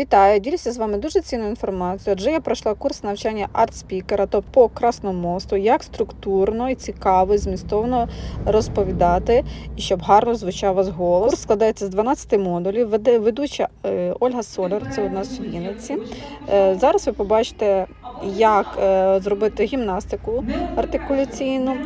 Вітаю, ділюся з вами дуже цінною інформацією. Адже я пройшла курс навчання арт-спікера, то по красномовству, як структурно і цікаво, і змістовно розповідати, і щоб гарно звучав вас голос. Курс складається з 12 модулів. Веде ведуча е, Ольга Соляр, це у нас у Вінниці. Е, Зараз ви побачите, як е, зробити гімнастику артикуляційну,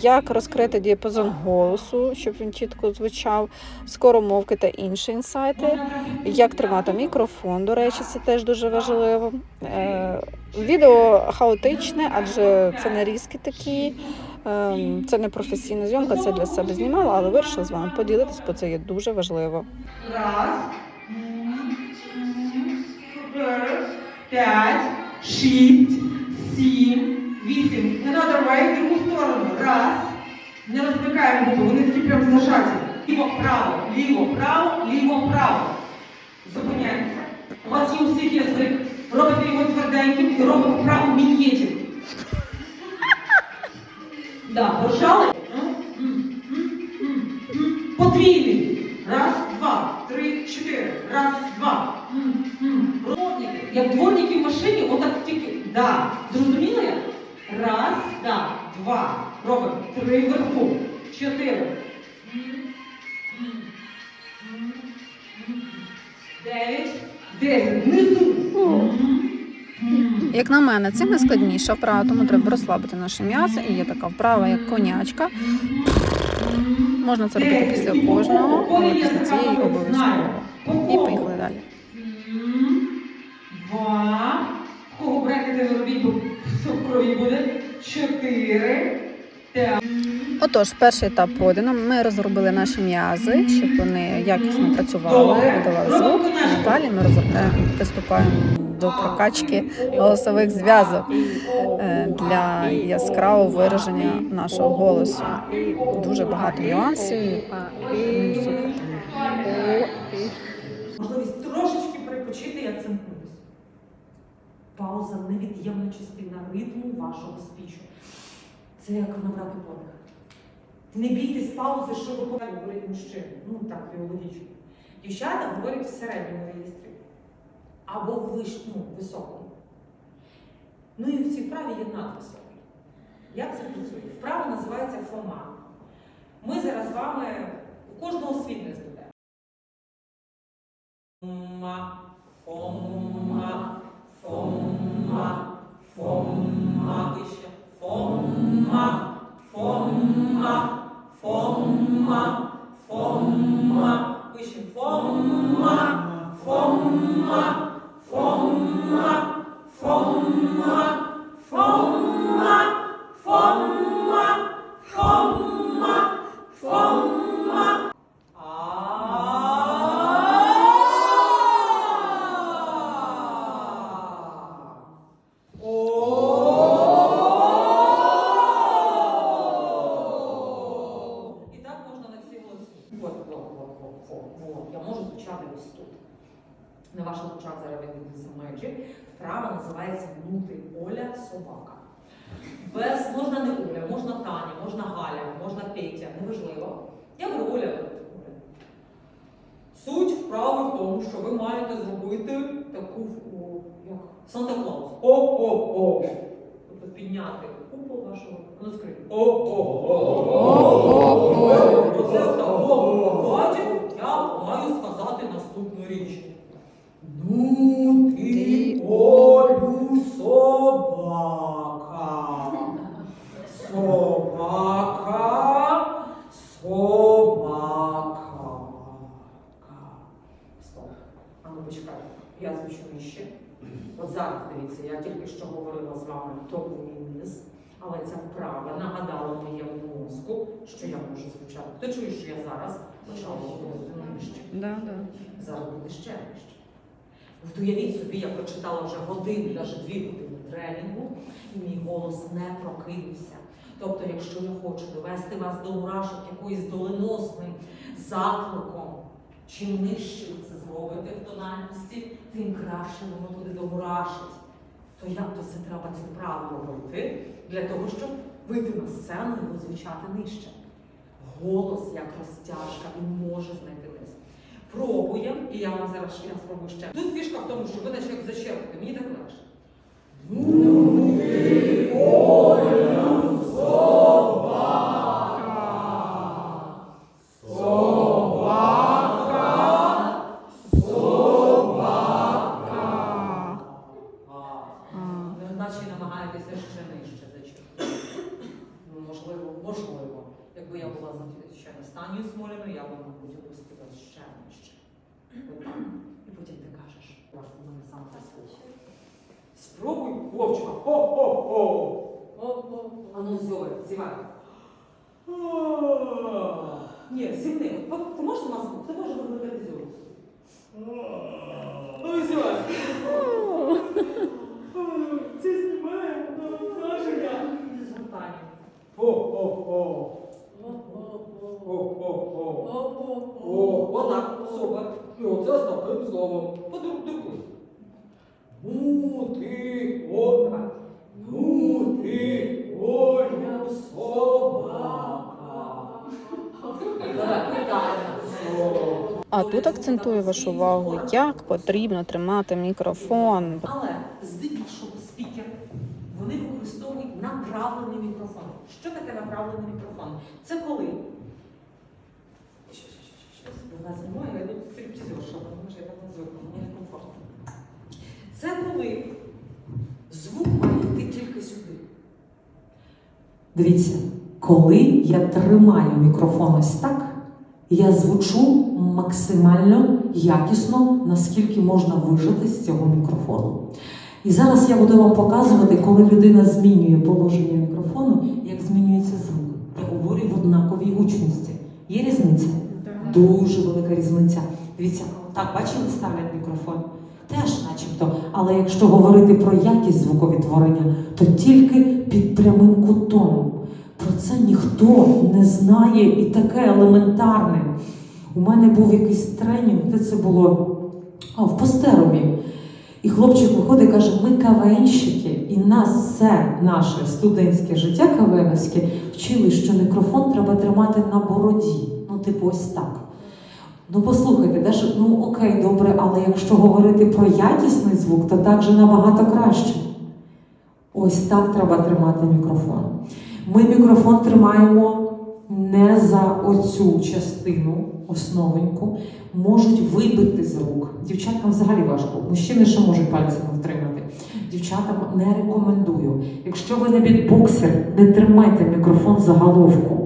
як розкрити діапазон голосу, щоб він чітко звучав, скоромовки та інші інсайти як тримати мікрофон. До речі, це теж дуже важливо. Е, Відео хаотичне, адже це нарізки такі. е, Це не професійна зйомка, це для себе знімала, але вирішила з вами поділитись, бо це є дуже важливо. Раз, п'ять, шість, сім, вісім. Another way, в другу сторону. Раз. Не розмикаємо губи, вони такі прям зажаті. Ліво, право, ліво, право, ліво, право. Зупиняємося. У вас є у всіх язик. Робите його тверденьким і робимо вправо мін'єтів. Да, держали? Подвійний. Раз, два, три, чотири. Раз, два. Дворники. Як дворники в машині, отак тільки. Да. Як? Раз, да, два. Робимо. Три вверху. Чотири. Дев'ять. Внизу. Як на мене, це найскладніша вправа, тому треба розслабити наші м'язи. І є така вправа, як конячка. Можна це робити після кожного, але після цієї обов'язково. І поїхали далі. Два. Кого брекети робіть, бо все в крові буде. Чотири. Отож, перший етап пройдено. Ми розробили наші м'язи, щоб вони якісно працювали, видавали звук. Далі ми приступаємо до прокачки голосових зв'язок е, для яскравого вираження нашого голосу. Дуже багато нюансів. Ну. Можливість трошечки перепочити і акцентуйтесь. Пауза невід'ємна частина ритму вашого спічу. Це як набрати подих. Не бійтесь паузи, щоб говорить мужчина. Ну так, біологічно. Дівчата говорять в середньому реєстрі. Або в виш... ну, високому. Ну і в цій вправі є надвисокий. Як це працює? Вправа називається ФОМА. Ми зараз з вами у кожного світ не буде. Фома, фома, фома, фома, вище. Фома, фома, фома, фома, вище. Фома, фома, фома, фома, фома, фома, фома, фома. І так можна на всі голоси. Вот, вот, вот, вот. Я можу звучати ось тут. На ваших очах зараз ви дивитеся межі. Вправа називається Нути Оля собака. Без можна не Оля, можна Таня, можна Галя, можна Петя, неважливо. Я беру Оля. Суть вправи в тому, що ви маєте зробити таку о, як Санта-Клаус. О-о-о. Тобто підняти купол вашого. Ну, скажіть. О-о-о. Оце так. Я маю сказати наступну річ. Ну ти Олю собака. Собака. Собака. Стоп. А ну почекайте. Я звучу нижче. От зараз дивіться, я тільки що говорила з вами то був мій низ, але ця вправа нагадала моєму мозку, що я можу звучати. Ти чуєш, що я зараз почала говорити нижче. Да, ще. От уявіть собі, я прочитала вже годину, навіть дві години тренінгу, і мій голос не прокинувся. Тобто, якщо я хочу довести вас до мурашок якоюсь доленосним закликом, чим нижче ви це зробите в тональності, тим краще воно буде домурашить. То як то це треба цю вправу робити для того, щоб вийти на сцену і звучати нижче? Голос як розтяжка, він може знайти лист. Пробуємо, і я вам зараз я спробую ще. Тут фішка в тому, що ви наче як зачерпите, мені так легше. Ви наче намагаєтеся ще нижче зачерпнути. Ну, можливо, можливо. Якби я була звичайно станію смоляною, я б, мабуть, опустила ще нижче. Отак. І потім ти кажеш, «Ой, у мене сам послухай. Вовчика. Хо-хо-хо. А ну зьовай, зівай. Ні, зівни. Ти можеш сама? Ти можеш викликати зьову. Ну зівай. Це знімає, каже я. І звертання. О-о-о. О-о-о. О, отак, супер. І оце таким словом. Подругуй. Мути, о, давай. Мути, Ольга, собака. А тут акцентую вашу увагу, як потрібно тримати мікрофон. Але здебільшого спікер вони використовують направлений мікрофон. Що таке направлений мікрофон? Це коли. Щось до нас немає, я тут стриптізерша, тому що я так не звикла, мені некомфортно. Це коли звук має йти тільки сюди. Дивіться, коли я тримаю мікрофон ось так, я звучу максимально якісно, наскільки можна вижити з цього мікрофону. І зараз я буду вам показувати, коли людина змінює положення мікрофону, як змінюється звук. Я говорю в однаковій гучності. Є різниця? Дуже велика різниця. Дивіться, так, бачили, ставлять мікрофон? Теж начебто. Але якщо говорити про якість звуковідтворення, то тільки під прямим кутом. Про це ніхто не знає і таке елементарне. У мене був якийсь тренінг, де це було а, в постерумі. І хлопчик виходить і каже: ми КВНщики, і нас все наше студентське життя КВНівське вчили, що мікрофон треба тримати на бороді. Ну, типу, ось так. Ну, послухайте, даже, ну окей, добре, але якщо говорити про якісний звук, то так же набагато краще. Ось так треба тримати мікрофон. Ми мікрофон тримаємо не за оцю частину, основеньку, можуть вибити з рук. Дівчаткам взагалі важко. Мужчини ще можуть пальцями втримати. Дівчатам не рекомендую. Якщо ви не бітбоксер, не тримайте мікрофон за головку.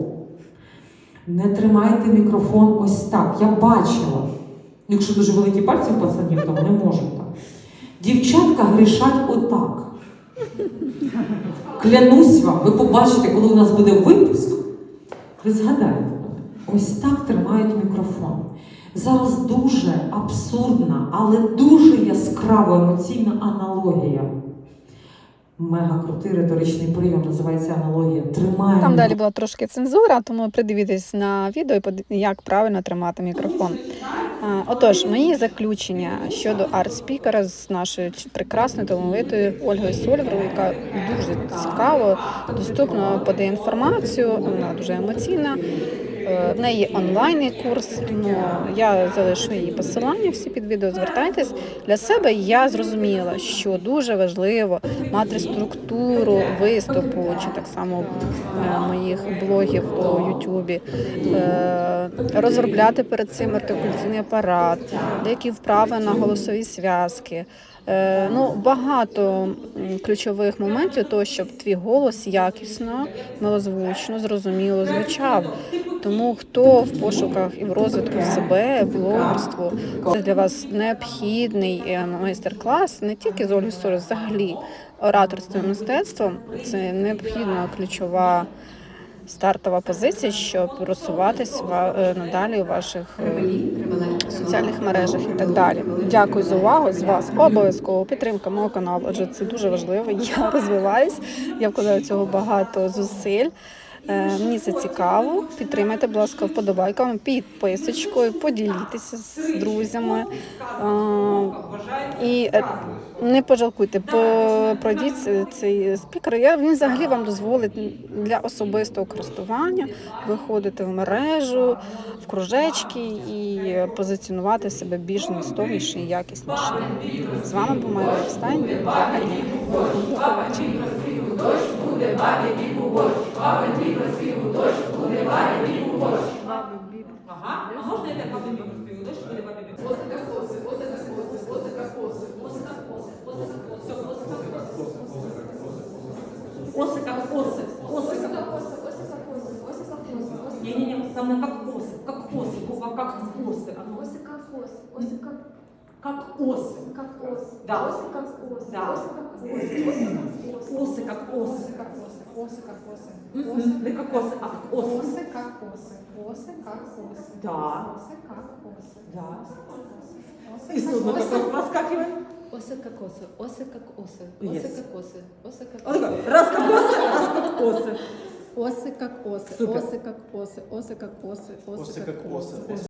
Не тримайте мікрофон ось так. Я бачила. Якщо дуже великі пальці в пацанів, то вони можуть так. Дівчатка грішать отак. Клянусь вам, ви побачите, коли у нас буде випуск, ви згадаєте. Ось так тримають мікрофон. Зараз дуже абсурдна, але дуже яскрава емоційна аналогія. Мега крутий риторичний прийом, називається аналогія. Тримаємо. Там далі була трошки цензура, тому придивіться на відео, і як правильно тримати мікрофон. Отож, мої заключення щодо арт-спікера з нашою прекрасною талановитою Ольгою Сольвровою, яка дуже цікаво, доступно подає інформацію, вона дуже емоційна. Е, В неї є онлайнний курс, тому я залишу її посилання всі під відео. Звертайтесь для себе. Я зрозуміла, що дуже важливо мати структуру виступу чи так само е, моїх блогів у Ютубі, е, розробляти перед цим артикуляційний апарат, деякі вправи на голосові зв'язки. Е, Ну, багато ключових моментів, того, щоб твій голос якісно, милозвучно, зрозуміло звучав. Тому хто в пошуках і в розвитку себе, блогерству, це для вас необхідний е, майстер-клас не тільки з Ольги Сорос, взагалі ораторство і мистецтво це необхідна ключова стартова позиція, щоб просуватись ва- е, надалі у ваших е, соціальних мережах і так далі. Дякую за увагу. З вас обов'язково підтримка мого каналу, адже це дуже важливо. Я розвиваюсь, я вкладаю цього багато зусиль. Е, Мені це цікаво. Підтримайте, будь ласка, вподобайками, підписочкою, поділіться з друзями. І е, не пожалкуйте, по- пройдіть цей- спікер. Я він взагалі вам дозволить для особистого користування виходити в мережу, в кружечки і позиціонувати себе більш змістовніше і якісніше. З вами був моя Стайн та Аліна. Буковечі. Ага, а можна я так бабі поспіваю? Дощ буде бабі поспіваю. Оси как осы, осы как Не-не-не, со мной как осы, как осы, Вова, как осы. А ну, Оси как ос, оси как, Как осы. как ос. Да. Оси как ос, Да. оси как ос, оси как ос. Осы как осы. Оси как оси, оси как оси. М-м, Не как осы, а как осы. Оси как оси, оси как оси. Да. Оси как оси. Да. Оси И как судно оси. такое проскакивает. Оси как оси, оси как оси, Yes. оси как оси, Он такой, раз как осы, раз как осы. Как Супер. оси как оси, оси как оси, Оси как оси.